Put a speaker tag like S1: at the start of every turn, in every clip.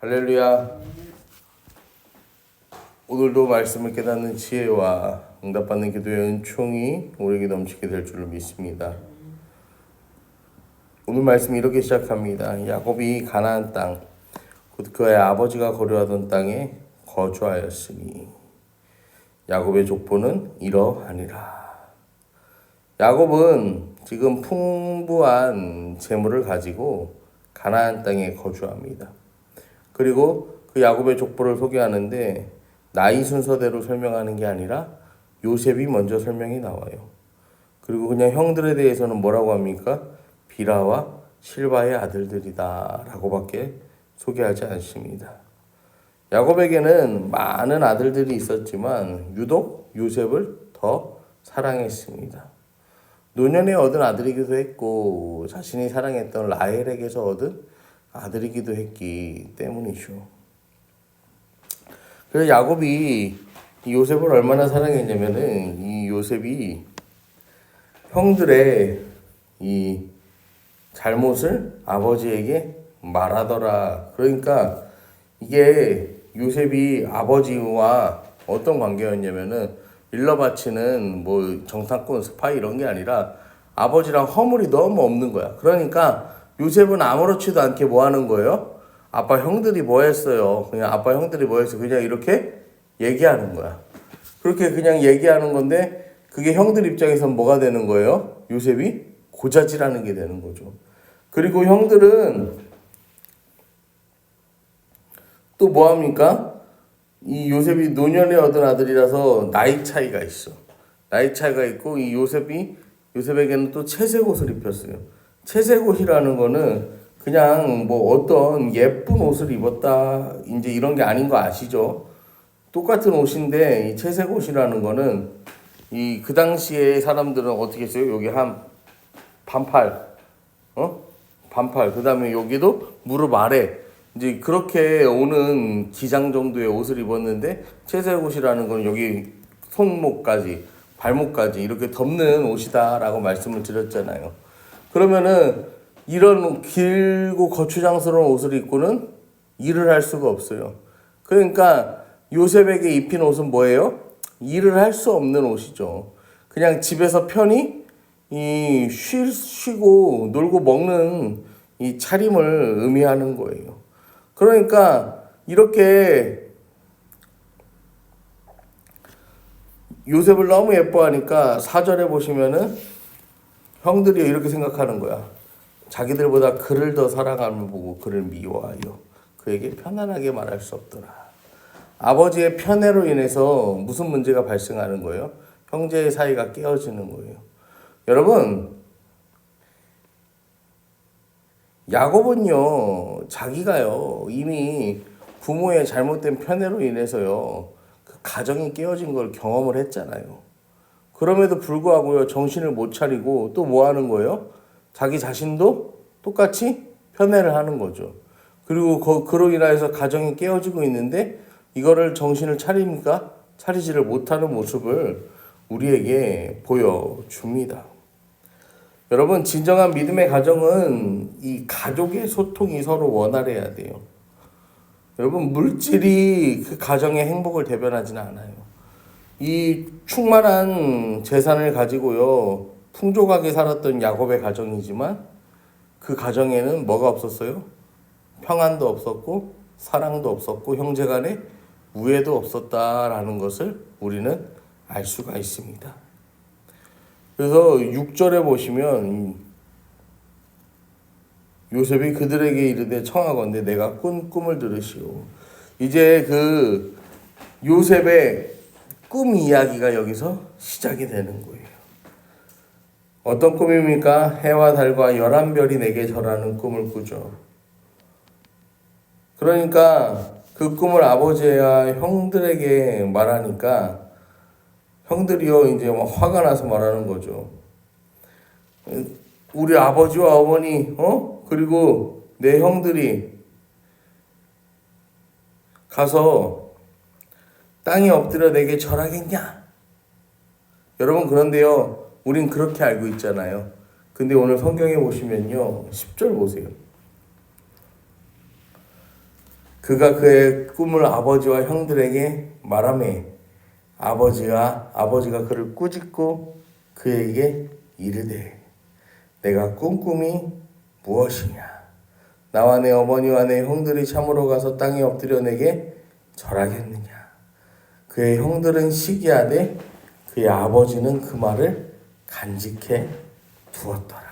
S1: 할렐루야. 오늘도 말씀을 깨닫는 지혜와 응답받는 기도의 은총이 우리에게 넘치게 될 줄을 믿습니다. 오늘 말씀 이렇게 시작합니다. 야곱이 가나안 땅, 곧 그의 아버지가 거류하던 땅에 거주하였으니 야곱의 족보는 이러하니라. 야곱은 지금 풍부한 재물을 가지고 가나안 땅에 거주합니다. 그리고 그 야곱의 족보를 소개하는데 나이 순서대로 설명하는 게 아니라 요셉이 먼저 설명이 나와요. 그리고 그냥 형들에 대해서는 뭐라고 합니까? 비라와 실바의 아들들이다 라고밖에 소개하지 않습니다. 야곱에게는 많은 아들들이 있었지만 유독 요셉을 더 사랑했습니다. 노년에 얻은 아들이기도 했고 자신이 사랑했던 라헬에게서 얻은 아들이기도 했기 때문이죠. 그래서 야곱이 이 요셉을 얼마나 사랑했냐면은 이 요셉이 형들의 이 잘못을 아버지에게 말하더라. 그러니까 이게 요셉이 아버지와 어떤 관계였냐면은 일러 바치는 뭐 정탐꾼 스파이 이런 게 아니라 아버지랑 허물이 너무 없는 거야. 그러니까 요셉은 아무렇지도 않게 뭐 하는 거예요? 아빠 형들이 뭐 했어요? 그냥 아빠 형들이 뭐 했어? 그냥 이렇게 얘기하는 거야. 그렇게 그냥 얘기하는 건데 그게 형들 입장에선 뭐가 되는 거예요? 요셉이 고자질하는 게 되는 거죠. 그리고 형들은 또 뭐 합니까? 이 요셉이 노년에 얻은 아들이라서 나이 차이가 있어. 나이 차이가 있고 이 요셉이 요셉에게는 또 채색 옷을 입혔어요. 채색 옷이라는 거는 그냥 뭐 어떤 예쁜 옷을 입었다 이제 이런 게 아닌 거 아시죠? 똑같은 옷인데 이 채색 옷이라는 거는 이 그 당시에 사람들은 어떻게 했어요? 여기 한 반팔, 어? 반팔. 그 다음에 여기도 무릎 아래. 이제 그렇게 오는 기장 정도의 옷을 입었는데 채색 옷이라는 건 여기 손목까지, 발목까지 이렇게 덮는 옷이다라고 말씀을 드렸잖아요. 그러면은 이런 길고 거추장스러운 옷을 입고는 일을 할 수가 없어요. 그러니까 요셉에게 입힌 옷은 뭐예요? 일을 할 수 없는 옷이죠. 그냥 집에서 편히 이 쉬, 쉬고 놀고 먹는 이 차림을 의미하는 거예요. 그러니까 이렇게 요셉을 너무 예뻐하니까 사절에 보시면은 형들이 이렇게 생각하는 거야. 자기들보다 그를 더 사랑하는 보고 그를 미워하여 그에게 편안하게 말할 수 없더라. 아버지의 편애로 인해서 무슨 문제가 발생하는 거예요? 형제의 사이가 깨어지는 거예요. 여러분, 야곱은요, 자기가요, 이미 부모의 잘못된 편애로 인해서요, 그 가정이 깨어진 걸 경험을 했잖아요. 그럼에도 불구하고요, 정신을 못 차리고 또 뭐 하는 거예요? 자기 자신도 똑같이 편애를 하는 거죠. 그리고 그, 그로 인하여서 가정이 깨어지고 있는데 이거를 정신을 차립니까? 차리지를 못하는 모습을 우리에게 보여줍니다. 여러분, 진정한 믿음의 가정은 이 가족의 소통이 서로 원활해야 돼요. 여러분, 물질이 그 가정의 행복을 대변하지는 않아요. 이 충만한 재산을 가지고요, 풍족하게 살았던 야곱의 가정이지만 그 가정에는 뭐가 없었어요? 평안도 없었고, 사랑도 없었고, 형제 간에 우애도 없었다라는 것을 우리는 알 수가 있습니다. 그래서 6절에 보시면 요셉이 그들에게 이르되 청하건대 내가 꾼 꿈을 들으시오. 이제 그 요셉의 꿈 이야기가 여기서 시작이 되는 거예요. 어떤 꿈입니까? 해와 달과 열한 별이 내게 절하는 꿈을 꾸죠. 그러니까 그 꿈을 아버지와 형들에게 말하니까 형들이요 이제 막 화가 나서 말하는 거죠. 우리 아버지와 어머니 어 그리고 내 형들이 가서 땅에 엎드려 내게 절하겠냐? 여러분 그런데요 우린 그렇게 알고 있잖아요. 근데 오늘 성경에 보시면요 10절 보세요. 그가 그의 꿈을 아버지와 형들에게 말하매 아버지가 아버지가 그를 꾸짖고 그에게 이르되 내가 꾼 꿈이 무엇이냐 나와 내 어머니와 내 형들이 참으로 가서 땅에 엎드려 내게 절하겠느냐 그의 형들은 시기하되 그의 아버지는 그 말을 간직해 두었더라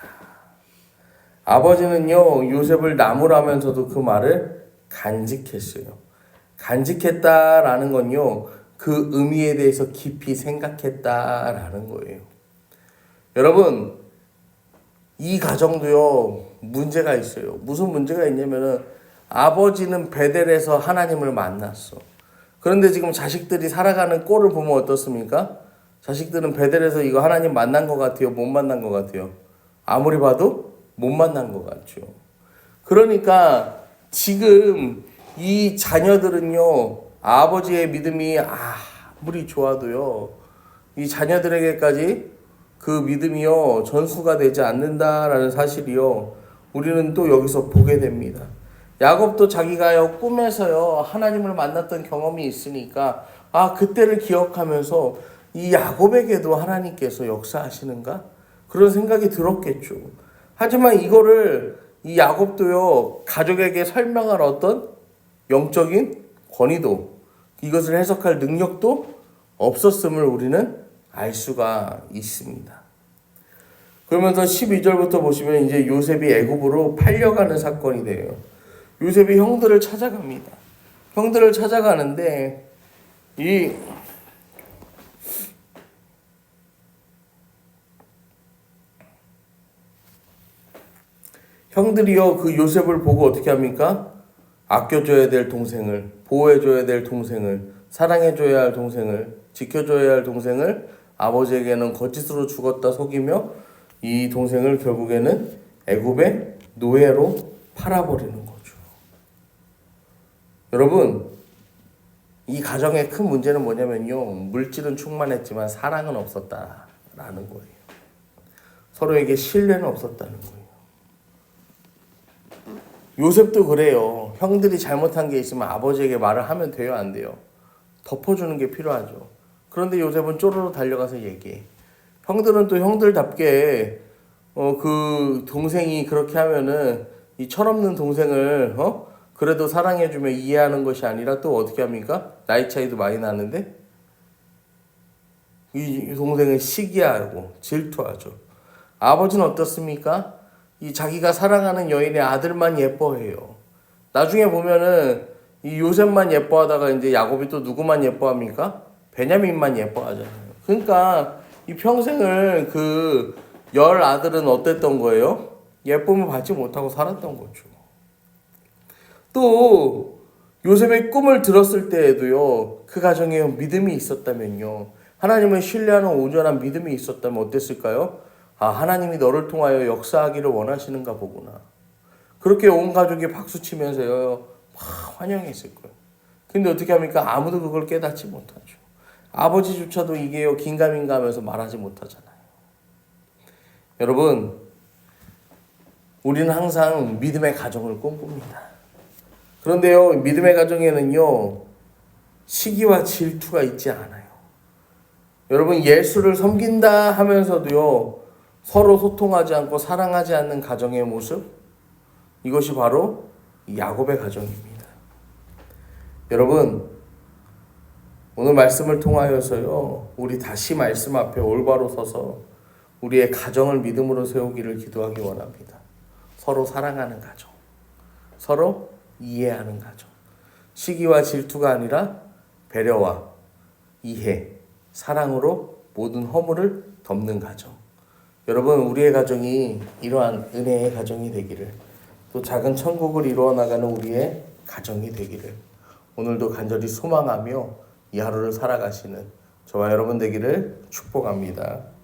S1: 아버지는요 요셉을 나무라면서도 그 말을 간직했어요. 간직했다라는 건요 그 의미에 대해서 깊이 생각했다라는 거예요. 여러분 이 가정도요 문제가 있어요. 무슨 문제가 있냐면은 아버지는 베델에서 하나님을 만났어. 그런데 지금 자식들이 살아가는 꼴을 보면 어떻습니까? 자식들은 베델에서 이거 하나님 만난 것 같아요. 못 만난 것 같아요. 아무리 봐도 못 만난 것 같죠. 그러니까 지금 이 자녀들은요, 아버지의 믿음이 아무리 좋아도요, 이 자녀들에게까지 그 믿음이요, 전수가 되지 않는다라는 사실이요, 우리는 또 여기서 보게 됩니다. 야곱도 자기가요, 꿈에서요, 하나님을 만났던 경험이 있으니까, 아, 그때를 기억하면서 이 야곱에게도 하나님께서 역사하시는가? 그런 생각이 들었겠죠. 하지만 이거를 이 야곱도요 가족에게 설명할 어떤 영적인 권위도 이것을 해석할 능력도 없었음을 우리는 알 수가 있습니다. 그러면서 12절부터 보시면 이제 요셉이 애굽으로 팔려가는 사건이 돼요. 요셉이 형들을 찾아갑니다. 형들을 찾아가는데 이 형들이요 그 요셉을 보고 어떻게 합니까? 아껴줘야 될 동생을 보호해줘야 될 동생을 사랑해줘야 할 동생을 지켜줘야 할 동생을 아버지에게는 거짓으로 죽었다 속이며 이 동생을 결국에는 애굽의 노예로 팔아버리는 거죠. 여러분 이 가정의 큰 문제는 뭐냐면요 물질은 충만했지만 사랑은 없었다라는 거예요. 서로에게 신뢰는 없었다는 거예요. 요셉도 그래요. 형들이 잘못한 게 있으면 아버지에게 말을 하면 돼요, 안 돼요? 덮어주는 게 필요하죠. 그런데 요셉은 쪼르르 달려가서 얘기해. 형들은 또 형들답게 어 그 동생이 그렇게 하면은 이 철없는 동생을 어 그래도 사랑해주면 이해하는 것이 아니라 또 어떻게 합니까? 나이 차이도 많이 나는데 이 동생을 시기하고 질투하죠. 아버지는 어떻습니까? 이 자기가 사랑하는 여인의 아들만 예뻐해요. 나중에 보면은 이 요셉만 예뻐하다가 이제 야곱이 또 누구만 예뻐합니까? 베냐민만 예뻐하잖아요. 그러니까 이 평생을 그 열 아들은 어땠던 거예요? 예쁨을 받지 못하고 살았던 거죠. 또 요셉의 꿈을 들었을 때에도요. 그 가정에 믿음이 있었다면요. 하나님을 신뢰하는 온전한 믿음이 있었다면 어땠을까요? 아, 하나님이 너를 통하여 역사하기를 원하시는가 보구나. 그렇게 온 가족이 박수 치면서요, 막 환영했을 거예요. 근데 어떻게 합니까? 아무도 그걸 깨닫지 못하죠. 아버지조차도 이게요, 긴가민가 하면서 말하지 못하잖아요. 여러분, 우리는 항상 믿음의 가정을 꿈꿉니다. 그런데요, 믿음의 가정에는요, 시기와 질투가 있지 않아요. 여러분, 예수를 섬긴다 하면서도요, 서로 소통하지 않고 사랑하지 않는 가정의 모습 이것이 바로 야곱의 가정입니다. 여러분 오늘 말씀을 통하여서요 우리 다시 말씀 앞에 올바로 서서 우리의 가정을 믿음으로 세우기를 기도하기 원합니다. 서로 사랑하는 가정, 서로 이해하는 가정, 시기와 질투가 아니라 배려와 이해, 사랑으로 모든 허물을 덮는 가정. 여러분 우리의 가정이 이러한 은혜의 가정이 되기를 또 작은 천국을 이루어 나가는 우리의 가정이 되기를 오늘도 간절히 소망하며 이 하루를 살아가시는 저와 여러분 되기를 축복합니다.